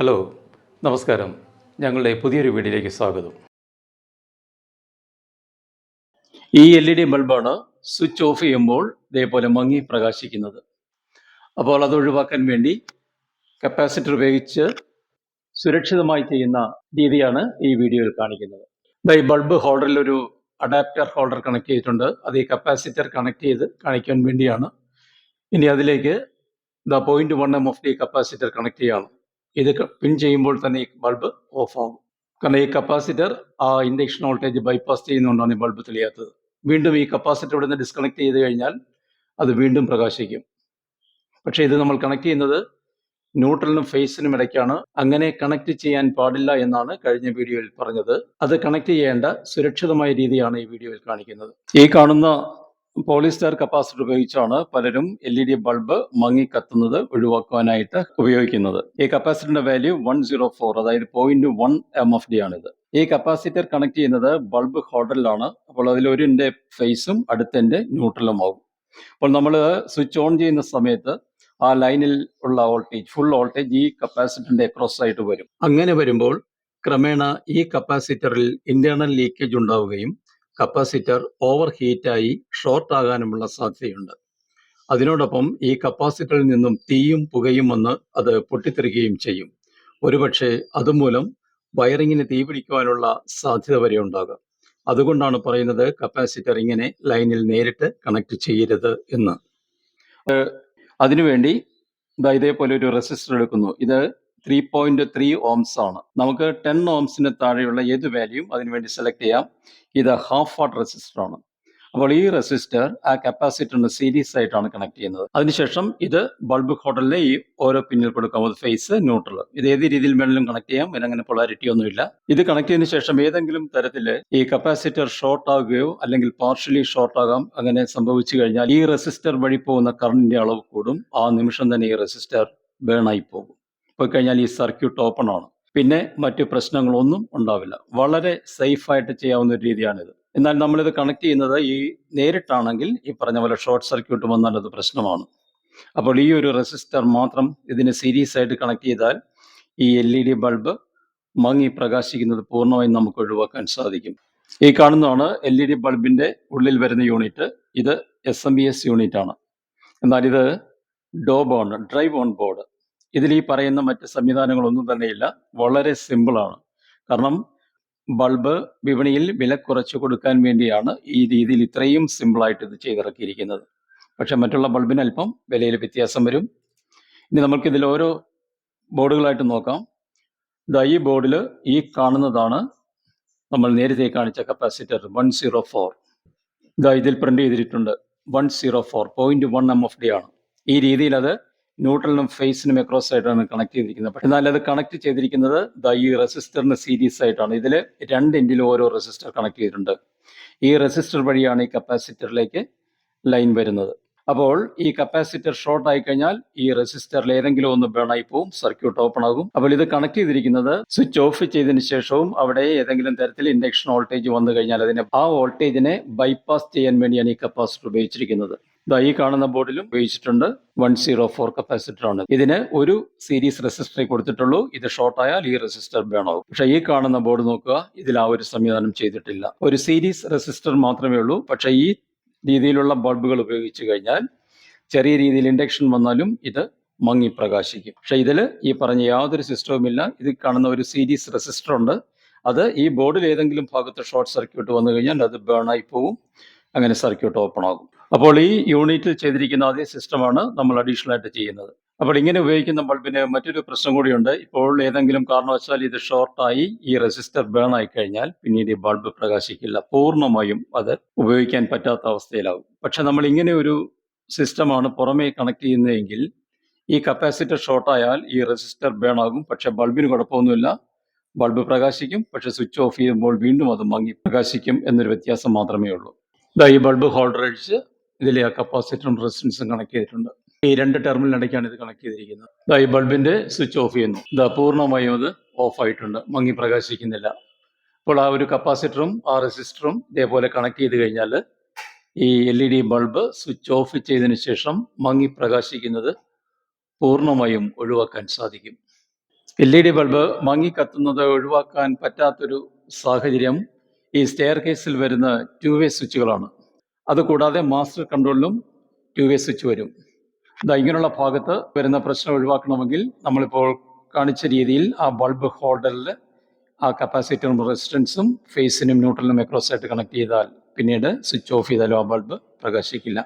Hello നമസ്കാരം. ഞങ്ങളുടെ പുതിയൊരു വീഡിയോയിലേക്ക് സ്വാഗതം. ഈ എൽ ഇ ഡി ബൾബാണ് സ്വിച്ച് ഓഫ് ചെയ്യുമ്പോൾ ഇതേപോലെ മങ്ങി പ്രകാശിക്കുന്നത്. അപ്പോൾ അത് ഒഴിവാക്കാൻ വേണ്ടി കപ്പാസിറ്റർ ഉപയോഗിച്ച് സുരക്ഷിതമായി ചെയ്യുന്ന രീതിയാണ് ഈ വീഡിയോയിൽ കാണിക്കുന്നത്. ഈ ബൾബ് ഹോൾഡറിൽ ഒരു അഡാപ്റ്റർ ഹോൾഡർ കണക്ട് ചെയ്തിട്ടുണ്ട്. അത് ഈ കപ്പാസിറ്റർ കണക്ട് ചെയ്ത് കാണിക്കാൻ വേണ്ടിയാണ്. ഇനി അതിലേക്ക് the point one M of D capacitor connect ചെയ്യാണ് ഇത് പിൻ ചെയ്യുമ്പോൾ തന്നെ ഈ ബൾബ് ഓഫ് ആകും കാരണം ഈ കപ്പാസിറ്റർ ആ ഇൻഡക്ഷൻ വോൾട്ടേജ് ബൈപ്പാസ് ചെയ്യുന്നതുകൊണ്ടാണ് ഈ ബൾബ് തെളിയാത്തത്. വീണ്ടും ഈ കപ്പാസിറ്റർ ഇവിടെ നിന്ന് ഡിസ്കണക്ട് ചെയ്ത് കഴിഞ്ഞാൽ അത് വീണ്ടും പ്രകാശിക്കും. പക്ഷേ ഇത് നമ്മൾ കണക്ട് ചെയ്യുന്നത് ന്യൂട്രലിനും ഫേസിനും ഇടയ്ക്കാണ്. അങ്ങനെ കണക്ട് ചെയ്യാൻ പാടില്ല എന്നാണ് കഴിഞ്ഞ വീഡിയോയിൽ പറഞ്ഞത്. അത് കണക്ട് ചെയ്യേണ്ട സുരക്ഷിതമായ രീതിയാണ് ഈ വീഡിയോയിൽ കാണിക്കുന്നത്. ഈ കാണുന്ന പോളിസ്റ്റർ കപ്പാസിറ്റർ ഉപയോഗിച്ചാണ് പലരും എൽ ഇ ഡി ബൾബ് മങ്ങി കത്തുന്നത് ഒഴിവാക്കുവാനായിട്ട് ഉപയോഗിക്കുന്നത്. ഈ കപ്പാസിറ്ററിന്റെ വാല്യൂ വൺ സീറോ ഫോർ അതായത് point one M F D ആണിത്. ഈ കപ്പാസിറ്റർ കണക്ട് ചെയ്യുന്നത് ബൾബ് ഹോൾഡറിലാണ്. അപ്പോൾ അതിൽ ഒരിന്റെ ഫേസും അടുത്തന്റെ ന്യൂട്രലും ആകും അപ്പോൾ നമ്മൾ സ്വിച്ച് ഓൺ ചെയ്യുന്ന സമയത്ത് ആ ലൈനിൽ ഉള്ള വോൾട്ടേജ് ഫുൾ വോൾട്ടേജ് ഈ കപ്പാസിറ്ററിന്റെ അക്രോസ് ആയിട്ട് വരും. അങ്ങനെ വരുമ്പോൾ ക്രമേണ ഈ കപ്പാസിറ്ററിൽ ഇന്റേണൽ ലീക്കേജ് ഉണ്ടാവുകയും കപ്പാസിറ്റർ ഓവർ ഹീറ്റായി ഷോർട്ട് ആകാനുമുള്ള സാധ്യതയുണ്ട്. അതിനോടൊപ്പം ഈ കപ്പാസിറ്ററിൽ നിന്നും തീയും പുകയും വന്ന് അത് പൊട്ടിത്തെറിക്കുകയും ചെയ്യും. ഒരുപക്ഷെ അതുമൂലം വയറിങ്ങിന് തീ പിടിക്കുവാനുള്ള സാധ്യത വരെ ഉണ്ടാകാം. അതുകൊണ്ടാണ് പറയുന്നത് കപ്പാസിറ്റർ ഇങ്ങനെ ലൈനിൽ നേരിട്ട് കണക്ട് ചെയ്യരുത് എന്ന്. അതിനുവേണ്ടി ഇതാ ഇതേപോലെ ഒരു റെസിസ്റ്റർ എടുക്കുന്നു. ഇത് ത്രീ പോയിന്റ് ത്രീ ഓംസ് ആണ്. നമുക്ക് ടെൻ ഓംസിന് താഴെയുള്ള ഏത് വാല്യൂം അതിനുവേണ്ടി സെലക്ട് ചെയ്യാം. ഇത് ഹാഫ് വാട്ട് റെസിസ്റ്റർ ആണ്. അപ്പോൾ ഈ റെസിസ്റ്റർ ആ കപ്പാസിറ്ററിന് സീരീസ് ആയിട്ടാണ് കണക്ട് ചെയ്യുന്നത്. അതിനുശേഷം ഇത് ബൾബ് ഹോട്ടലിലെ ഈ ഓരോ പിന്നിൽ കൊടുക്കാം. അത് ഫേസ് ന്യൂട്രൽ ഇത് ഏത് രീതിയിൽ വേണമെങ്കിലും കണക്ട് ചെയ്യാം. ഇതിനങ്ങനെ പൊളാരിറ്റി ഒന്നുമില്ല. ഇത് കണക്ട് ചെയ്തതിനു ശേഷം ഏതെങ്കിലും തരത്തിൽ ഈ കപ്പാസിറ്റർ ഷോർട്ട് ആകുകയോ അല്ലെങ്കിൽ പാർഷ്യലി ഷോർട്ട് ആകാം. അങ്ങനെ സംഭവിച്ചു കഴിഞ്ഞാൽ ഈ റെസിസ്റ്റർ വഴി പോകുന്ന കറണ്ടിന്റെ അളവ് കൂടും. ആ നിമിഷം തന്നെ ഈ റെസിസ്റ്റർ ബേൺ ആയി പോകും. പോയി കഴിഞ്ഞാൽ ഈ സർക്യൂട്ട് ഓപ്പൺ ആണ്. പിന്നെ മറ്റു പ്രശ്നങ്ങളൊന്നും ഉണ്ടാവില്ല. വളരെ സേഫ് ആയിട്ട് ചെയ്യാവുന്ന ഒരു രീതിയാണിത്. എന്നാൽ നമ്മളിത് കണക്ട് ചെയ്യുന്നത് ഈ നേരിട്ടാണെങ്കിൽ ഈ പറഞ്ഞ പോലെ ഷോർട്ട് സർക്യൂട്ട് വന്നാൽ അത് പ്രശ്നമാണ്. അപ്പോൾ ഈ ഒരു റെസിസ്റ്റർ മാത്രം ഇതിന് സീരീസ് ആയിട്ട് കണക്ട് ചെയ്താൽ ഈ എൽ ഇ ഡി ബൾബ് മങ്ങി പ്രകാശിക്കുന്നത് പൂർണമായും നമുക്ക് ഒഴിവാക്കാൻ സാധിക്കും. ഈ കാണുന്നതാണ് എൽ ഇ ഡി ബൾബിന്റെ ഉള്ളിൽ വരുന്ന യൂണിറ്റ് ഇത് S M B S unit ആണ്. എന്നാൽ ഇത് ഡോബ് ഓൺ ഡ്രൈവ് ഓൺ ബോർഡ് ഇതിൽ ഈ പറയുന്ന മറ്റ് സംവിധാനങ്ങളൊന്നും തന്നെയില്ല. വളരെ സിമ്പിളാണ് കാരണം ബൾബ് വിപണിയിൽ വില കുറച്ച് കൊടുക്കാൻ വേണ്ടിയാണ് ഈ രീതിയിൽ ഇത്രയും സിമ്പിളായിട്ട് ഇത് ചെയ്തിറക്കിയിരിക്കുന്നത്. പക്ഷെ മറ്റുള്ള ബൾബിന് അല്പം വിലയിൽ വ്യത്യാസം വരും. ഇനി നമുക്ക് ഇതിൽ ഓരോ ബോർഡുകളായിട്ട് നോക്കാം. ദാ ഈ ബോർഡിൽ ഈ കാണുന്നതാണ് നമ്മൾ നേരത്തെ കാണിച്ച കപ്പാസിറ്റർ വൺ സീറോ ഫോർ ഇതാ ഇതിൽ പ്രിന്റ് ചെയ്തിട്ടുണ്ട് one zero four point one M F D ആണ്. ഈ രീതിയിൽ അത് ന്യൂട്രലിനും ഫേസിനും അക്രോസ് ആയിട്ടാണ് കണക്ട് ചെയ്തിരിക്കുന്നത്. എന്നാൽ അത് കണക്ട് ചെയ്തിരിക്കുന്നത് ദ ഈ റെസിസ്റ്ററിന് സീരീസ് ആയിട്ടാണ്. ഇതിൽ രണ്ട് എൻഡിലും ഓരോ റെസിസ്റ്റർ കണക്ട് ചെയ്തിട്ടുണ്ട്. ഈ റെസിസ്റ്റർ വഴിയാണ് ഈ കപ്പാസിറ്ററിലേക്ക് ലൈൻ വരുന്നത്. അപ്പോൾ ഈ കപ്പാസിറ്റർ ഷോർട്ട് ആയി കഴിഞ്ഞാൽ ഈ റെസിസ്റ്ററിൽ ഏതെങ്കിലും ഒന്ന് ബേൺ ആയി പോവും സർക്യൂട്ട് ഓപ്പൺ ആകും. അപ്പോൾ ഇത് കണക്ട് ചെയ്തിരിക്കുന്നത് സ്വിച്ച് ഓഫ് ചെയ്തതിന് ശേഷവും അവിടെ ഏതെങ്കിലും തരത്തിൽ ഇൻഡക്ഷൻ വോൾട്ടേജ് വന്നു കഴിഞ്ഞാൽ അതിനെ ആ വോൾട്ടേജിനെ ബൈപ്പാസ് ചെയ്യാൻ വേണ്ടിയാണ് ഈ കപ്പാസിറ്റർ ഉപയോഗിച്ചിരിക്കുന്നത്. ദാ ഈ കാണുന്ന ബോർഡിലും ഉപയോഗിച്ചിട്ടുണ്ട് വൺ സീറോ ഫോർ കപ്പാസിറ്റർ ആണ് ഇതിന് ഒരു സീരീസ് റെസിസ്റ്ററെ കൊടുത്തിട്ടുള്ളൂ. ഇത് ഷോർട്ട് ആയാൽ ഈ റെസിസ്റ്റർ ആവും പക്ഷെ ഈ കാണുന്ന ബോർഡ് നോക്കുക ഇതിൽ ആ ഒരു സംവിധാനം ചെയ്തിട്ടില്ല. ഒരു സീരീസ് റെസിസ്റ്റർ മാത്രമേ ഉള്ളൂ. പക്ഷെ ഈ രീതിയിലുള്ള ബൾബുകൾ ഉപയോഗിച്ച് കഴിഞ്ഞാൽ ചെറിയ രീതിയിൽ ഇൻഡക്ഷൻ വന്നാലും ഇത് മങ്ങി പ്രകാശിക്കും. പക്ഷെ ഇതിൽ ഈ പറഞ്ഞ യാതൊരു സിസ്റ്റവും ഇല്ല. ഇത് കാണുന്ന ഒരു സീരീസ് റെസിസ്റ്റർ ഉണ്ട്. അത് ഈ ബോർഡിൽ ഏതെങ്കിലും ഭാഗത്ത് ഷോർട്ട് സർക്യൂട്ട് വന്നു കഴിഞ്ഞാൽ അത് ബേൺ ആയി പോവും. അങ്ങനെ സർക്യൂട്ട് ഓപ്പൺ ആകും. അപ്പോൾ ഈ യൂണിറ്റിൽ ചെയ്തിരിക്കുന്ന അതേ സിസ്റ്റമാണ് നമ്മൾ അഡീഷണൽ ആയിട്ട് ചെയ്യുന്നത്. അപ്പോൾ ഇങ്ങനെ ഉപയോഗിക്കുന്ന ബൾബിന് മറ്റൊരു പ്രശ്നം കൂടിയുണ്ട്. ഇപ്പോൾ ഏതെങ്കിലും കാരണവശാൽ ഇത് ഷോർട്ടായി ഈ റെസിസ്റ്റർ ബേൺ ആയി കഴിഞ്ഞാൽ പിന്നീട് ഈ ബൾബ് പ്രകാശിക്കില്ല. പൂർണമായും അത് ഉപയോഗിക്കാൻ പറ്റാത്ത അവസ്ഥയിലാവും. പക്ഷെ നമ്മൾ ഇങ്ങനെ ഒരു സിസ്റ്റമാണ് പുറമേ കണക്ട് ചെയ്യുന്നതെങ്കിൽ ഈ കപ്പാസിറ്റർ ഷോർട്ടായാൽ ഈ റെസിസ്റ്റർ ബേൺ ആകും. പക്ഷെ ബൾബിന് കുഴപ്പമൊന്നുമില്ല. ബൾബ് പ്രകാശിക്കും. പക്ഷെ സ്വിച്ച് ഓഫ് ചെയ്യുമ്പോൾ വീണ്ടും അത് മങ്ങി പ്രകാശിക്കും എന്നൊരു വ്യത്യാസം മാത്രമേ ഉള്ളൂ. ഈ ബൾബ് ഹോൾഡർ അടിച്ച് ഇതിലെ കപ്പാസിറ്ററും റെസിസ്റ്റൻസും കണക്ട് ചെയ്തിട്ടുണ്ട്. ഈ രണ്ട് ടെർമിനലിടയ്ക്കാണ് ഇത് കണക്ട് ചെയ്തിരിക്കുന്നത്. ഈ ബൾബിന്റെ സ്വിച്ച് ഓഫ് ചെയ്യുന്നു. ഇതാ പൂർണമായും അത് ഓഫ് ആയിട്ടുണ്ട്. മങ്ങി പ്രകാശിക്കുന്നില്ല. അപ്പോൾ ആ ഒരു കപ്പാസിറ്ററും ആ റെസിസ്റ്ററും ഇതേപോലെ കണക്ട് ചെയ്ത് കഴിഞ്ഞാൽ ഈ L E D bulb switch off ചെയ്തതിന് ശേഷം മങ്ങി പ്രകാശിക്കുന്നത് പൂർണമായും ഒഴിവാക്കാൻ സാധിക്കും. എൽ ഇ ഡി ബൾബ് മങ്ങി കത്തുന്നത് ഒഴിവാക്കാൻ പറ്റാത്തൊരു സാഹചര്യം ഈ സ്റ്റെയർ കേസിൽ വരുന്ന ടു വേ സ്വിച്ചുകളാണ് അതുകൂടാതെ മാസ്റ്റർ കൺട്രോളിലും ടു വേ സ്വിച്ച് വരും. ഇതാ ഇങ്ങനെയുള്ള ഭാഗത്ത് വരുന്ന പ്രശ്നം ഒഴിവാക്കണമെങ്കിൽ നമ്മളിപ്പോൾ കാണിച്ച രീതിയിൽ ആ ബൾബ് ഹോൾഡറിൽ ആ കപ്പാസിറ്ററും റെസിസ്റ്റൻസും ഫേസിനും ന്യൂട്രലിനും എക്രോസ് ആയിട്ട് കണക്ട് ചെയ്താൽ പിന്നീട് സ്വിച്ച് ഓഫ് ചെയ്താലും ആ ബൾബ് പ്രകാശിക്കില്ല.